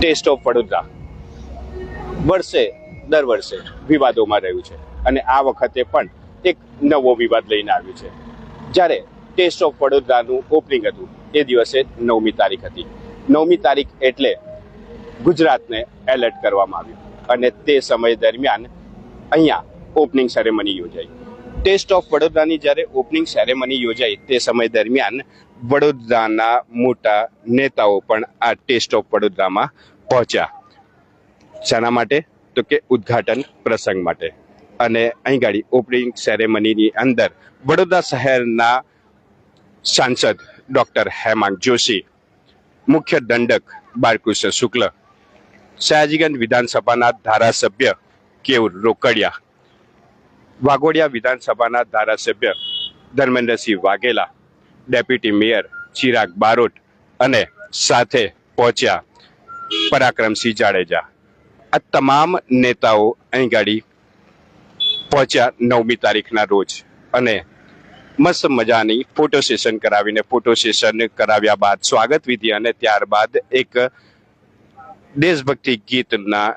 Test of Vadodara. વર્ષે, દર વર્ષે વિવાદોમાં રહ્યું છે. અને આ વખતે પણ એક નવો વિવાદ લઈને આવ્યું છે. જ્યારે ટેસ્ટ ઓફ વડોદરાનું ઓપનિંગ હતું, એ દિવસે નવમી તારીખ હતી. નવમી તારીખ એટલે ગુજરાતને એલર્ટ કરવામાં આવ્યું. અને તે સમય દરમિયાન અહીંયા ઓપનિંગ સેરેમની યોજાઈ. ટેસ્ટ ઓફ વડોદરાની જ્યારે ઓપનિંગ સેરેમની યોજાઈ, તે સમય દરમિયાન વડોદરાના મોટા નેતાઓ પણ આ ટેસ્ટ ઓફ વડોદરામાં પહોંચ્યા. શાના માટે? તો કે ઉદ્ઘાટન પ્રસંગ માટે. અને અહીં ગાડી ઓપનિંગ સેરેમનીની અંદર વડોદરા શહેરના સાંસદ ડૉક્ટર હેમાંગ જોશી, મુખ્ય દંડક બાળકૃષ્ણ શુક્લ, સયાજીગંજ વિધાનસભાના ધારાસભ્ય કેવું રોકડિયા, વાઘોડિયા વિધાનસભાના ધારાસભ્ય ધર્મેન્દ્રસિંહ વાઘેલા ડેપ્યુટી મેયર ચિરાગ બારોટ અને સાથે પહોંચ્યા પરાક્રમસિંહ જાડેજા. આ તમામ નેતાઓ અહીં ગાડી પહોંચ્યા નવમી તારીખના રોજ અને મસ્ત મજાની ફોટો સેશન કરાવીને ફોટો સેશન કરાવ્યા બાદ સ્વાગત વિધિ અને ત્યારબાદ એક દેશભક્તિ ગીતના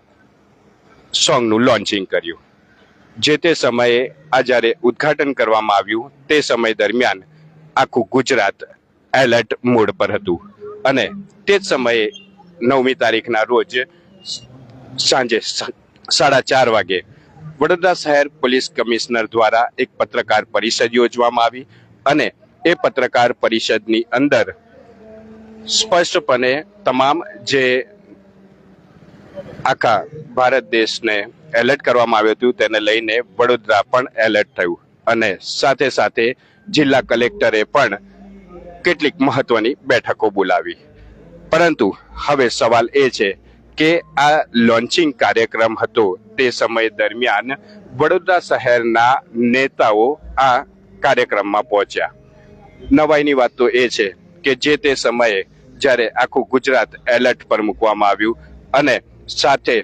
સોંગનું લોન્ચિંગ કર્યું. જે તે સમયે આ જ્યારે ઉદ્ઘાટન કરવામાં આવ્યું તે સમય દરમિયાન આખું ગુજરાત એલર્ટ મોડ પર હતું. અને તે જ સમયે નવમી તારીખના રોજ સાંજે સાડા ચાર વાગે વડોદરા શહેર પોલીસ કમિશનર દ્વારા એક પત્રકાર પરિષદ યોજવામાં આવી અને એ પત્રકાર પરિષદની અંદર સ્પષ્ટપણે તમામ જે આખા ભારત દેશને એલર્ટ કરવામાં આવ્યું હતું તેને લઈને વડોદરા પણ એલર્ટ થયું. અને સાથે સાથે જિલ્લા કલેક્ટરે પણ કેટલીક મહત્વની બેઠકો બોલાવી. પરંતુ હવે સવાલ એ છે કે આ લોન્ચિંગ કાર્યક્રમ હતો તે સમય દરમિયાન વડોદરા શહેરના નેતાઓ આ કાર્યક્રમમાં પહોંચ્યા. નવાઈની વાત તો એ છે કે જે તે સમયે જ્યારે આખું ગુજરાત એલર્ટ પર મૂકવામાં આવ્યું અને સાથે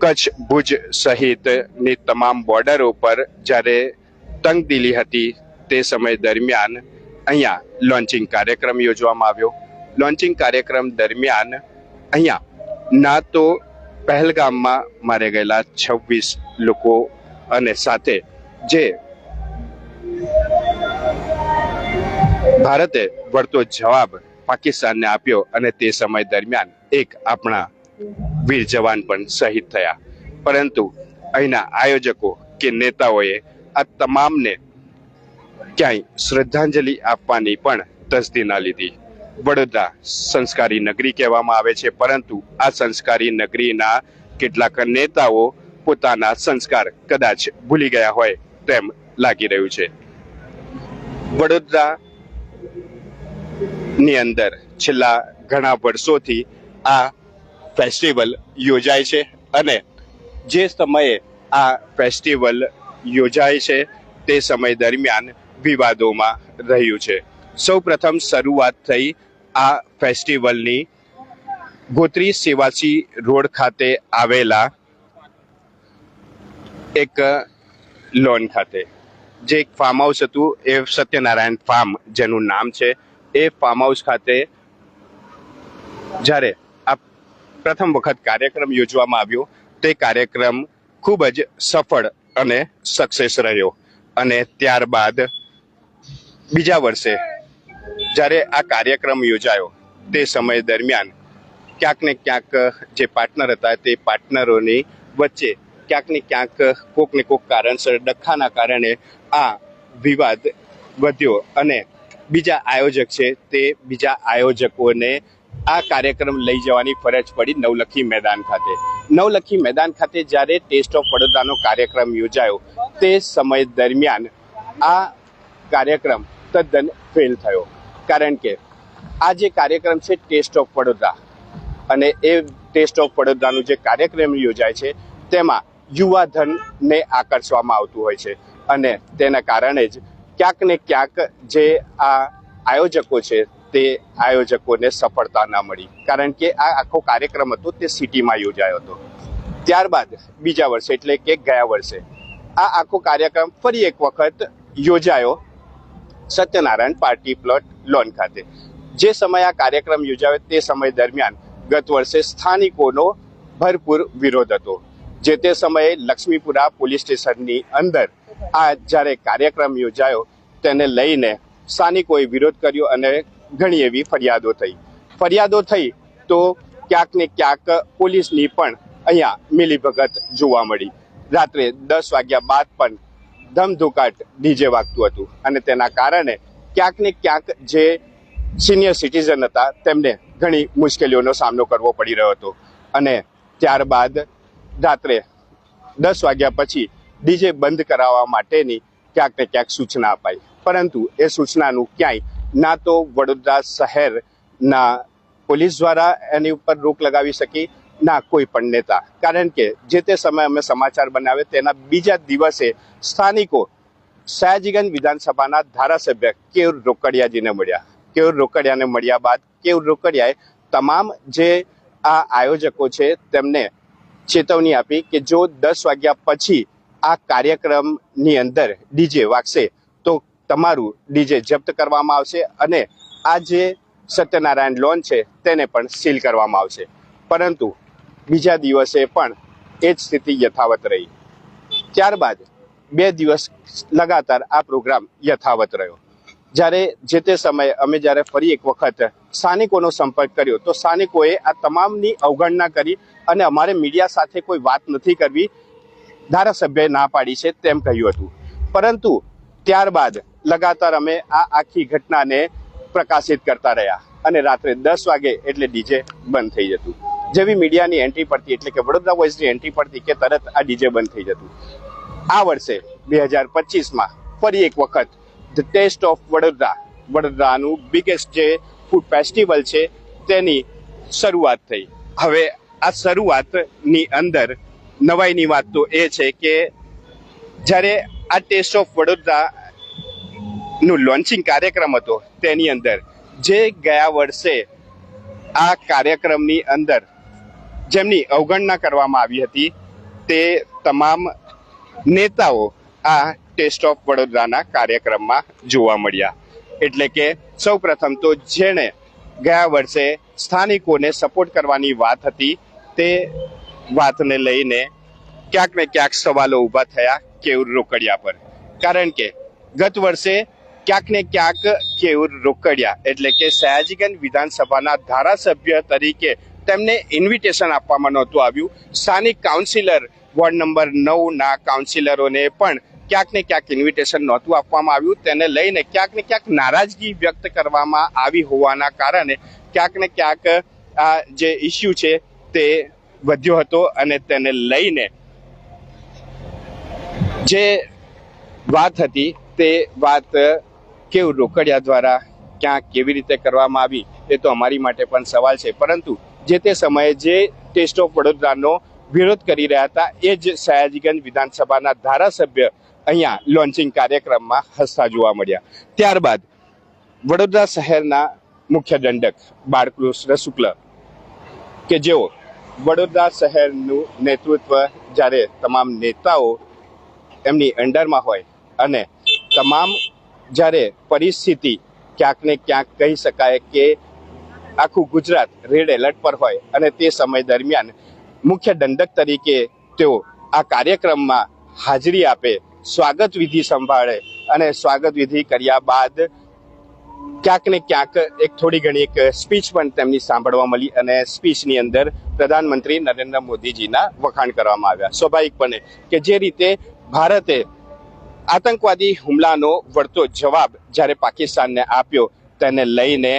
કચ્છ ભુજ સહિતની તમામ બોર્ડરો પર જ્યારે તંગદિલી હતી તે સમય દરમિયાન અહીંયા લોન્ચિંગ કાર્યક્રમ યોજવામાં આવ્યો. લોન્ચિંગ કાર્યક્રમ દરમિયાન અહીંયા ના તો પહેલગામમાં મારે ગયેલા છવ્વીસ લોકો અને સાથે જે ભારતે વળતો જવાબ પાકિસ્તાનને આપ્યો અને તે સમય દરમિયાન એક આપણા વીર જવાન પણ શહીદ થયા. પરંતુ અહીંના આયોજકો કે નેતાઓએ આ તમામને ક્યાંય શ્રદ્ધાંજલિ આપવાની પણ તસ્દી ના લીધી. વડોદરા સંસ્કારી નગરી કહેવામાં આવે છે, પરંતુ આ સંસ્કારી નગરીના કેટલાક નેતાઓ પોતાના સંસ્કાર કદાચ ભૂલી ગયા હોય તેમ લાગી રહ્યું છે. વડોદરા ની અંદર છેલ્લા ઘણા વર્ષોથી આ ફેસ્ટિવલ યોજાય છે અને જે સમયે આ ફેસ્ટિવલ યોજાય છે તે સમય દરમિયાન વિવાદોમાં રહ્યું છે. સૌ પ્રથમ શરૂઆત થઈ આ ફેસ્ટિવલની. ગોત્રી સેવાસી રોડ ખાતે આવેલા એક લોન ખાતે. જે એક ફાર્મ હાઉસ હતું, એ સત્યનારાયણ ફાર્મ જેનું નામ છે. એ ફાર્મ હાઉસ ખાતે જ્યારે આ પ્રથમ વખત કાર્યક્રમ યોજવામાં આવ્યો, તે કાર્યક્રમ ખૂબ જ સફળ અને સક્સેસ રહ્યો. અને ત્યારબાદ બીજા વર્ષે જ્યારે આ કાર્યક્રમ યોજાયો, તે સમય દરમિયાન ક્યાંક ને ક્યાંક જે પાર્ટનર હતા, તે પાર્ટનરોની વચ્ચે ક્યાંક ને ક્યાંક કોક ને કોક કારણસર ડખાના કારણે આ વિવાદ વધ્યો અને બીજા આયોજક છે તે બીજા આયોજકોને આ કાર્યક્રમ લઈ જવાની ફરજ પડી નવલખી મેદાન ખાતે. નવલખી મેદાન ખાતે જ્યારે ટેસ્ટ ઓફ વડોદરાનો કાર્યક્રમ યોજાયો, તે સમય દરમિયાન આ કાર્યક્રમ તદ્દન ફેલ થયો. કારણ કે આ જે કાર્યક્રમ છે ટેસ્ટ ઓફ વડોદરા અને એ ટેસ્ટ ઓફ વડોદરાનું જે કાર્યક્રમ યોજાય છે, તેમાં યુવા ધનને આકર્ષવામાં આવતું હોય છે. અને તેના કારણે જ ક્યાંક ને ક્યાંક જે આ આયોજકો છે, તે આયોજકોને સફળતા ના મળી. કારણ કે આ આખો કાર્યક્રમ હતો, તે સિટીમાં યોજાયો હતો. ત્યારબાદ બીજા વર્ષે, એટલે કે ગયા વર્ષે, આ આખો કાર્યક્રમ ફરી એક વખત યોજાયો. સત્યનારાયણ પાર્ટી પ્લોટ લોન ખાતે. જે સમયે આ કાર્યક્રમ યોજાયો તે સમય દરમિયાન ગત વર્ષે સ્થાનિકોનો ભરપૂર વિરોધ હતો. જે તે સમયે લક્ષ્મીપુરા પોલીસ સ્ટેશનની અંદર આ જ્યારે કાર્યક્રમ યોજાયો, તેને લઈને સ્થાનિકોએ વિરોધ કર્યો અને ઘણી એવી ફરિયાદો થઈ. ફરિયાદો થઈ તો ક્યાંક ને ક્યાંક પોલીસની પણ અહીંયા મિલીભગત જોવા મળી. રાત્રે દસ વાગ્યા બાદ પણ ધમધોકાટ ડીજે વાગતું હતું. અને તેના કારણે ક્યાંક ને ક્યાંક જે સિનિયર સિટીઝન હતા, તેમને ઘણી મુશ્કેલીઓનો સામનો કરવો પડી રહ્યો હતો. અને ત્યારબાદ રાત્રે દસ વાગ્યા પછી ડીજે બંધ કરાવવા માટેની ક્યાંક ને ક્યાંક સૂચના અપાઈ. પરંતુ એ સૂચનાનું ક્યાંય ના તો વડોદરા શહેરના પોલીસ દ્વારા એની ઉપર રોક લગાવી શકી ના, કોઈ પણ નેતા. કારણ કે જે તે સમયે અમે સમાચાર બનાવે તેના બીજા દિવસે સ્થાનિકો સયાજીગંજ વિધાનસભાના ધારાસભ્ય કેયુર રોકડિયાજીને મળ્યા. કેયુર રોકડિયાને મળ્યા બાદ કેયુર રોકડિયાએ તમામ જે આ આયોજકો છે તેમને ચેતવણી આપી કે જો દસ વાગ્યા પછી આ કાર્યક્રમની અંદર ડીજે વાગશે તો તમારું ડીજે જપ્ત કરવામાં આવશે અને આ જે સત્યનારાયણ લોન છે તેને પણ સીલ કરવામાં આવશે. પરંતુ બીજા દિવસે પણ એ જ સ્થિતિ યથાવત રહી. ત્યારબાદ બે દિવસ લગાતાર આ પ્રોગ્રામ યથાવત રહ્યો. જ્યારે જે તે સમયે અમે જ્યારે ફરી એક વખત સ્થાનિકોનો સંપર્ક કર્યો, તો સ્થાનિકોએ આ તમામની અવગણના કરી અને અમારે મીડિયા સાથે કોઈ વાત નથી કરવી, ધારાસભ્યએ ના પાડી છે તેમ કહ્યું હતું. પરંતુ ત્યારબાદ લગાતાર અમે આ આખી ઘટનાને પ્રકાશિત કરતા રહ્યા અને રાત્રે દસ વાગે એટલે ડીજે બંધ થઈ જતું. જેવી મીડિયાની એન્ટ્રી પડતી, એટલે કે વડોદરા વોઇસની એન્ટ્રી પડતી કે તરત આ ડીજે બંધ થઈ જતું. આ વર્ષે, બે હજાર પચીસમાં, ફરી એક વખત ધ ટેસ્ટ ઓફ વડોદરા, વડોદરાનું બિગેસ્ટ જે ફૂડ ફેસ્ટિવલ છે, તેની શરૂઆત થઈ. હવે આ શરૂઆતની અંદર નવાઈની વાત તો એ છે કે, જ્યારે આ ટેસ્ટ ઓફ વડોદરાનું લોન્ચિંગ કાર્યક્રમ હતો, તેની અંદર, જે ગયા વર્ષે આ કાર્યક્રમની અંદર જેમની અવગણના કરવામાં આવી હતી, તે તમામ નેતાઓ આ ટેસ્ટ ઓફ વડોદરાના કાર્યક્રમમાં જોવા મળ્યા. એટલે કે સૌ પ્રથમ તો જેણે ગયા વર્ષે સ્થાનિકોને સપોર્ટ કરવાની વાત હતી, તે વાતને લઈને ક્યાંક ને ક્યાંક સવાલો ઊભા થયા કેવું રોકડિયા પર. કારણ કે ગત વર્ષે ક્યાંક ને ક્યાંક કેવું રોકડિયા એટલે કે સયાજીગંજ વિધાનસભાના ધારાસભ્ય તરીકે તેમને ઇન્વિટેશન આપવામાં નહોતું આવ્યું. સ્થાનિક કાઉન્સિલર વોર્ડ નંબર નવના કાઉન્સિલરોને પણ ક્યાંક ને ક્યાંક ઇન્વિટેશન નહોતું આપવામાં આવ્યું. તેને લઈને ક્યાંક ને ક્યાંક નારાજગી વ્યક્ત કરવામાં આવી હોવાના કારણે ક્યાંક ને ક્યાંક આ જે ઇસ્યુ છે તે વધ્યો હતો અને તેને લઈને જે વાત હતી તે વાત કેવું રોકડિયા દ્વારા ક્યાં કેવી રીતે કરવામાં આવી એ તો અમારી માટે પણ સવાલ છે. પરંતુ જે તે સમયે જે ટેસ્ટ ઓફ વડોદરાનો વિરોધ કરી રહ્યા હતા, એ જ સયાજીગંજ વિધાનસભાના ધારાસભ્ય અહીંયા લોન્ચિંગ કાર્યક્રમમાં હસતા જોવા મળ્યા. ત્યારબાદ વડોદરા શહેરના મુખ્ય દંડક બાળકૃષ્ણ શુક્લ કે જેઓ વડોદરા શહેરનું નેતૃત્વ જ્યારે તમામ નેતાઓ એમની અંડરમાં હોય અને તમામ જ્યારે પરિસ્થિતિ ક્યાંક ને ક્યાંક કહી શકાય કે આખું ગુજરાત રેડ એલર્ટ પર હોય અને તે સમય દરમિયાન મુખ્ય દંડક તરીકે તેઓ આ કાર્યક્રમમાં હાજરી આપે, સ્વાગત વિધિ સંભાળે અને સ્વાગત વિધિ કર્યા બાદ ક્યાંક ને ક્યાંક એક થોડી ઘણી એક સ્પીચ પણ તેમની સાંભળવા મળી અને સ્પીચની અંદર પ્રધાનમંત્રી નરેન્દ્ર મોદીજીના વખાણ કરવામાં આવ્યા. સ્વાભાવિકપણે કે જે રીતે ભારતે આતંકવાદી હુમલાનો વળતો જવાબ જ્યારે પાકિસ્તાનને આપ્યો, તેને લઈને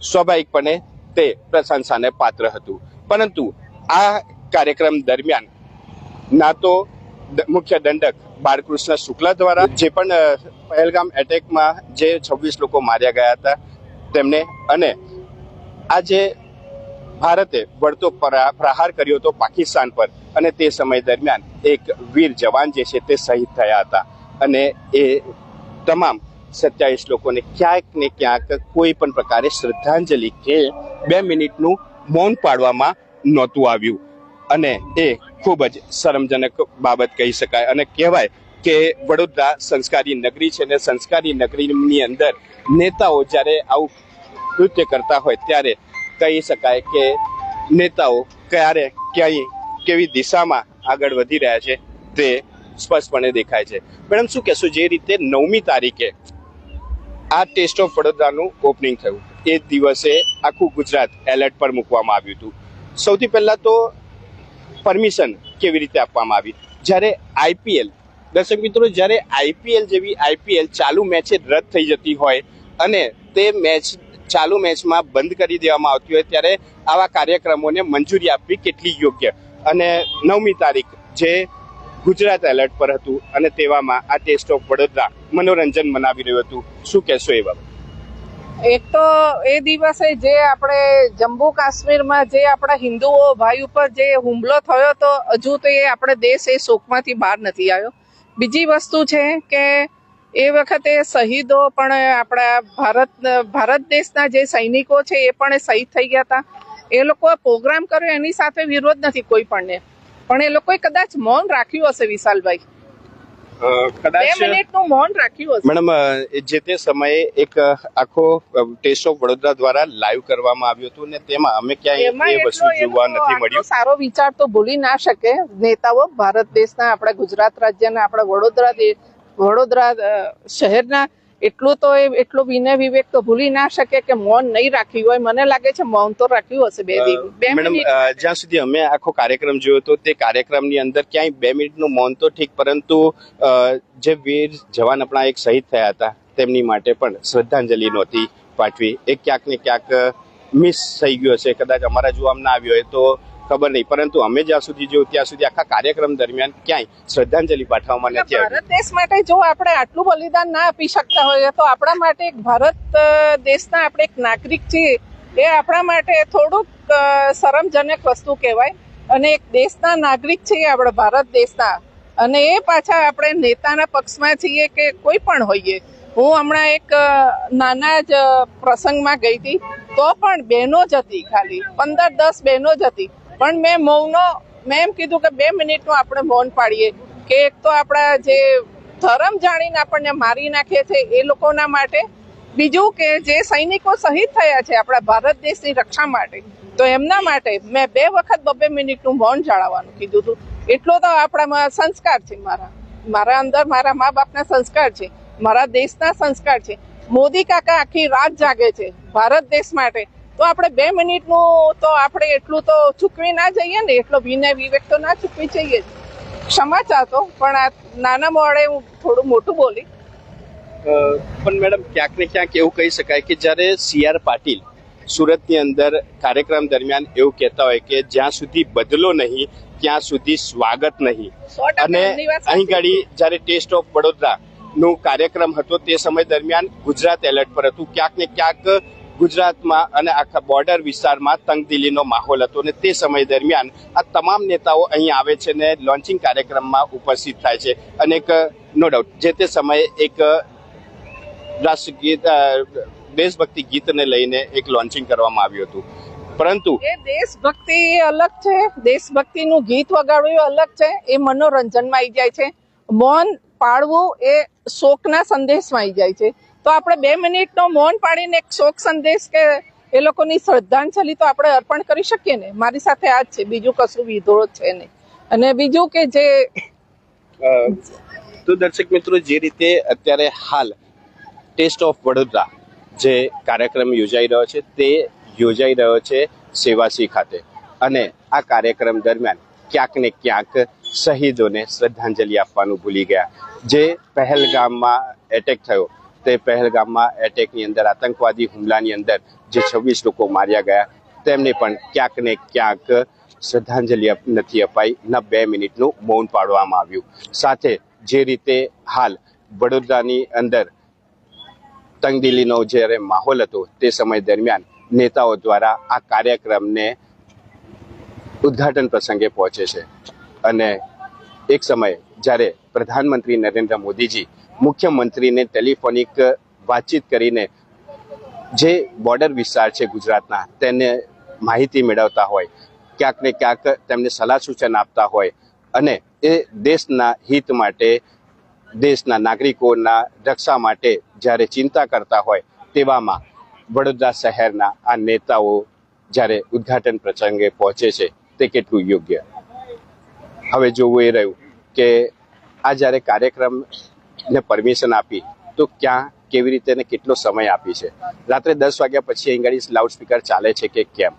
સ્વાભાવિકપણે તે પ્રશંસાને પાત્ર હતું. પરંતુ આ કાર્યક્રમ દરમિયાન ના તો મુખ્ય દંડક બાળકૃષ્ણ શુક્લા દ્વારા જે પણ પહેલગામ એટેકમાં જે છવ્વીસ લોકો માર્યા ગયા હતા, તેમને અને આ જે ભારતે વળતો પરા- પ્રહાર કર્યો હતો પાકિસ્તાન પર અને તે સમય દરમિયાન એક વીર જવાન જે છે તે શહીદ થયા હતા. અને એ તમામ સત્યાવીસ લોકોને ક્યાંક ને ક્યાંક કોઈ પણ પ્રકારે શ્રદ્ધાંજલિ કે બે મિનિટનું મૌન પાડવામાં નહોતું આવ્યું. અને એ ખૂબ જ શરમજનક બાબત કહી શકાય. અને કહેવાય કે વડોદરા સંસ્કારી નગરી છે ને સંસ્કારી નગરીની અંદર નેતાઓ જ્યારે આવું કૃત્ય કરતા હોય ત્યારે કહી શકાય કે નેતાઓ ક્યારે ક્યાંય કેવી દિશામાં આગળ વધી રહ્યા છે તે સ્પષ્ટપણે દેખાય છે. મેડમ, શું કહેશો? જે રીતે નવમી તારીખે આ ટેસ્ટ ઓફ વડોદરાનું ઓપનિંગ થયું. એ દિવસે આખું ગુજરાત એલર્ટ પર મૂકવામાં આવ્યું હતું. સૌથી પહેલાં તો પરમિશન કેવી રીતે આપવામાં આવી? જ્યારે આઈપીએલ દર્શક મિત્રો, જ્યારે આઈપીએલ જેવી આઈપીએલ ચાલુ મેચે રદ થઈ જતી હોય અને તે મેચ ચાલુ મેચમાં બંધ કરી દેવામાં આવતી હોય, ત્યારે આવા કાર્યક્રમોને મંજૂરી આપવી કેટલી યોગ્ય? અને નવમી તારીખ, જે ગુજરાત એલર્ટ પર હતું અને તેવામાં આ ટેસ્ટ ઓફ વડોદરા મનોરંજન મનાવી રહ્યું હતું. શું કહેશો એ બાબત? એક તો એ દિવસે જે આપણે જમ્મુ કાશ્મીરમાં જે આપણા હિન્દુઓ ભાઈ ઉપર જે હુમલો થયો તો હજુ તો એ આપણે દેશ એ શોકમાંથી બહાર નથી આવ્યો. બીજી વસ્તુ છે કે એ વખતે શહીદો પણ આપણા ભારત ભારત દેશના જે સૈનિકો છે એ પણ શહીદ થઈ ગયા હતા. એ લોકોએ પ્રોગ્રામ કર્યો, એની સાથે વિરોધ નથી કોઈ પણને. પણ એ લોકોએ કદાચ મૌન રાખ્યું હશે વિશાલભાઈ. બે મિનિટનું મૌન રાખ્યું હશે. મેડમ જે તે સમયે એક આખો ટેસ્ટ ઓફ વડોદરા દ્વારા લાઈવ કરવામાં આવ્યું હતું ને તેમાં અમે ક્યાંય એ વસ્તુ જોવા નથી મળ્યું. સારો વિચાર તો ભૂલી ના શકે. નેતાઓ ભારત દેશના આપણા ગુજરાત રાજ્યના આપણા વડોદરા વડોદરા શહેરના એટલું તો એ એટલો વિનય વિવેક તો ભૂલી ના શકે કે મૌન નહીં રાખ્યું હોય. મને લાગે છે મૌન તો રાખ્યું હશે બે બે મેડમ મિનિટ. જ્યાં સુધી અમે આખો કાર્યક્રમ જોયો તો તે કાર્યક્રમની અંદર ક્યાંય બે મિનિટનું મૌન તો ઠીક પરંતુ જે વીર જવાન આપણા એક શહીદ થયા હતા તેમની માટે પણ શ્રદ્ધાંજલિ નહોતી પાઠવી. એ ક્યાંક ને ક્યાંક મિસ થઈ ગયો હશે. કદાચ અમારા જોવામાં ના આવ્યો હોય તો ખબર નહીં. પરંતુ અમે જ્યાં સુધી જોયું ત્યાં સુધી આખા કાર્યક્રમ દરમિયાન ક્યાંય શ્રદ્ધાંજલિ પાઠવવામાં નથી આવી. ભારત દેશ માટે જો આપણે આટલું બલિદાન ના આપી શકતા હોઈએ તો આપણા માટે એક ભારત દેશના આપણે એક નાગરિક છીએ. એ આપણા માટે થોડુંક શરમજનક વસ્તુ કહેવાય. અને એક દેશના નાગરિક છીએ આપણે ભારત દેશના. અને એ પાછા આપણે નેતાના પક્ષમાં છીએ કે કોઈ પણ હોઈએ. હું હમણાં એક નાના જ પ્રસંગમાં ગઈ હતી. તો પણ બહેનો જ હતી ખાલી. પંદર દસ બહેનો જ હતી. પણ મેં મૌનો, મેં એમ કીધું કે બે મિનિટનું આપણે મૌન પાડીએ કે એક તો આપણા જે ધર્મ જાણીને આપણને મારી નાખે છે એ લોકોના માટે. બીજું કે જે સૈનિકો શહીદ થયા છે આપણા ભારત દેશની રક્ષા માટે, તો એમના માટે મેં બે વખત બબે મિનિટનું મૌન જાળવવાનું કીધું હતું. એટલો તો આપણામાં સંસ્કાર છે મારા. મારા અંદર મારા મા બાપના સંસ્કાર છે, મારા દેશના સંસ્કાર છે. મોદી કાકા આખી રાત જાગે છે ભારત દેશ માટે. તો આપણે બે મિનિટનું તો આપણે એટલું તો ચૂકવી ના જઈએ ને એટલો વિનય વિવેક તો ના ચૂકવી જઈએ. ક્ષમા ચાહતો પણ આ નાના મોડે હું થોડું મોટું બોલી. પણ મેડમ ક્યાંક ને ક્યાંક એવું કહી શકાય કે જ્યારે સી આર પાટીલ સુરતની અંદર કાર્યક્રમ દરમિયાન એવું કહેતા હોય કે જ્યાં સુધી બદલો નહીં ત્યાં સુધી સ્વાગત નહીં. અને અહીં ગાડી જ્યારે ટેસ્ટ ઓફ વડોદરા નું કાર્યક્રમ હતો તે સમય દરમિયાન ગુજરાત એલર્ટ પર હતું. ક્યાંક ને ક્યાંક ગુજરાતમાં અને આખા બોર્ડર વિસ્તારમાં તંગદિલીનો માહોલ હતો અને તે સમય દરમિયાન આ તમામ નેતાઓ અહીં આવે છે ને લોન્ચિંગ કાર્યક્રમમાં ઉપસ્થિત થાય છે. અને એક નો ડાઉટ જે તે સમયે એક રાષ્ટ્રગીત દેશભક્તિ ગીતને લઈને એક લોન્ચિંગ કરવામાં આવ્યું હતું. પરંતુ એ દેશભક્તિ અલગ છે, દેશભક્તિનું ગીત વગાડવું અલગ છે, એ મનોરંજનમાં આવી જાય છે. મૌન પાળવું એ શોકના સંદેશમાં આવી જાય છે. તો આપણે બે મિનિટનો મૌન પાડીને એક શોક સંદેશ કે એ લોકોની શ્રદ્ધાંજલિ તો આપણે અર્પણ કરી શકીએ ને? મારી સાથે આ જ છે. બીજું કશું વિધોળ છે નહીં. અને બીજું કે જે તો દર્શક મિત્રો, જે રીતે અત્યારે હાલ ટેસ્ટ ઓફ વડોદરા જે કાર્યક્રમ યોજાઈ રહ્યો છે, તે યોજાઈ રહ્યો છે સેવાસી ખાતે. અને આ કાર્યક્રમ દરમિયાન ક્યાંક ને ક્યાંક શહીદોને શ્રદ્ધાંજલિ આપવાનું ભૂલી ગયા. જે પહેલગામમાં એટેક થયો. તે પહેલગામમાં એટેકની અંદર, આતંકવાદી હુમલાની અંદર જે છવ્વીસ લોકો માર્યા ગયા, તેમને પણ ક્યાંક ને ક્યાંક શ્રદ્ધાંજલિ નથી અપાઈ. ન બે મિનિટનું મૌન પાડવામાં આવ્યું. સાથે જે રીતે હાલ વડોદરાની અંદર તંગદિલીનો જ્યારે માહોલ હતો, તે સમય દરમિયાન નેતાઓ દ્વારા આ કાર્યક્રમને ઉદ્ઘાટન પ્રસંગે પહોંચે છે. અને એક સમયે જ્યારે પ્રધાનમંત્રી નરેન્દ્ર મોદીજી મુખ્યમંત્રીને ટેલિફોનિક વાતચીત કરીને જે બોર્ડર વિસ્તાર છે ગુજરાતના, તેને માહિતી મેળવતા હોય, ક્યાંક ને ક્યાંક તેમને સલાહ સૂચન આપતા હોય અને એ દેશના હિત માટે, દેશના નાગરિકોના રક્ષા માટે જ્યારે ચિંતા કરતા હોય તેવામાં વડોદરા શહેરના આ નેતાઓ જ્યારે ઉદ્ઘાટન પ્રસંગે પહોંચે છે, તે કેટલું યોગ્ય? હવે જોવું એ રહ્યું કે આ જ્યારે કાર્યક્રમને પરમિશન આપી, તો ક્યાં કેવી રીતે ને કેટલો સમય આપી છે? રાત્રે દસ વાગ્યા પછી અહીં લાઉડસ્પીકર ચાલે છે કે કેમ?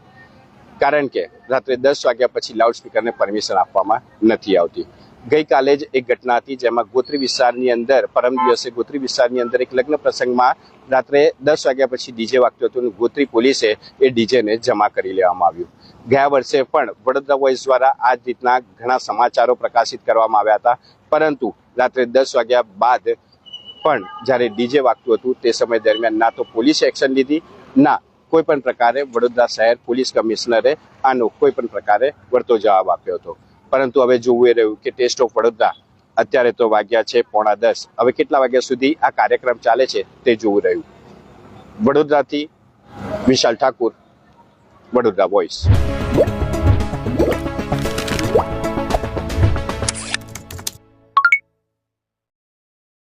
કારણ કે રાત્રે દસ વાગ્યા પછી લાઉડસ્પીકરને પરમિશન આપવામાં નથી આવતી. ગઈકાલે જ એક ઘટના હતી જેમાં ગોત્રી વિસ્તારની અંદર, પરમ દિવસે ગોત્રી વિસ્તારની અંદર એક લગ્ન પ્રસંગમાં રાત્રે દસ વાગ્યા પછી ડીજે વાગતું હતું અને ગોત્રી પોલીસે એ ડીજેને જમા કરી લેવામાં આવ્યું. ગયા વર્ષે પણ વડોદરા વોઇસ દ્વારા આ રીતના ઘણા સમાચારો પ્રકાશિત કરવામાં આવ્યા હતા. પરંતુ રાત્રે દસ વાગ્યા બાદ પણ જ્યારે ડીજે વાગતું હતું, તે સમય દરમિયાન ના તો પોલીસે એક્શન લીધી, ના કોઈ પણ પ્રકારે વડોદરા શહેર પોલીસ કમિશનરે આનો કોઈ પણ પ્રકારે વળતો જવાબ આપ્યો હતો. પરંતુ હવે જોવું એ રહ્યું કે ટેસ્ટ ઓફ વડોદરા અત્યારે તો વાગ્યા છે પોણા દસ. હવે કેટલા વાગ્યા સુધી આ કાર્યક્રમ ચાલે છે તે જોવું રહ્યું. વડોદરાથી વિશાલ ઠાકુર વડોદરા વોઇસ